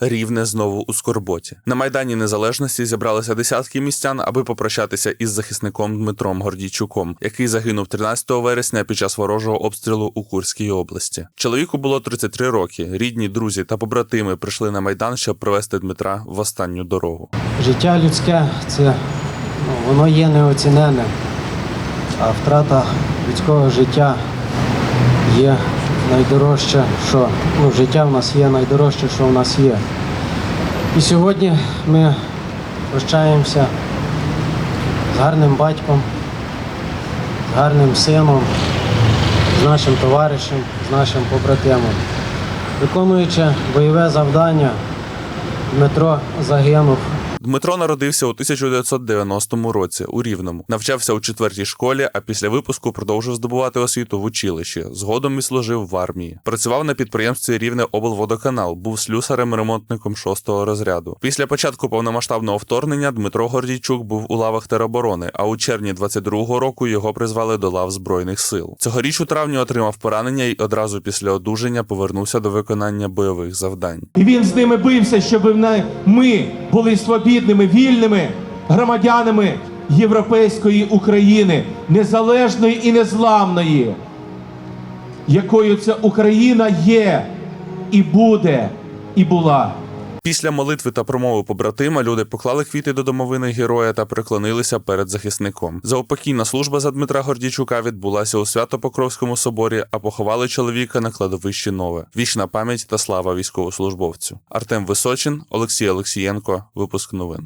Рівне знову у скорботі. На майдані Незалежності зібралися десятки містян, аби попрощатися із захисником Дмитром Гордійчуком, який загинув 13 вересня під час ворожого обстрілу у Курській області. Чоловіку було 33 роки. Рідні, друзі та побратими прийшли на майдан, щоб привезти Дмитра в останню дорогу. Життя людське це ну, воно є неоціненним, а втрата людського життя є найдорожче, що ну, життя в нас є найдорожче, що в нас є. І сьогодні ми прощаємося з гарним батьком, з гарним сином, з нашим товаришем, з нашим побратимом. Виконуючи бойове завдання, Дмитро загинув Дмитро народився у 1990 році у Рівному, навчався у четвертій школі, а після випуску продовжив здобувати освіту в училищі. Згодом і служив в армії. Працював на підприємстві Рівне облводоканал, був слюсарем-ремонтником шостого розряду. Після початку повномасштабного вторгнення Дмитро Гордійчук був у лавах тероборони, а у червні 22-го року його призвали до лав збройних сил. Цьогоріч у травні отримав поранення і одразу після одужання повернувся до виконання бойових завдань. І він з ними бився, щоб ми були свобідними, вільними громадянами європейської України, незалежної і незламної, якою ця Україна є, і буде, і була. Після молитви та промови побратима люди поклали квіти до домовини героя та приклонилися перед захисником. Заупокійна служба за Дмитра Гордійчука відбулася у Свято-Покровському соборі, а поховали чоловіка на кладовищі Нове. Вічна пам'ять та слава військовослужбовцю. Артем Височин, Олексій Олексієнко. Випуск новин.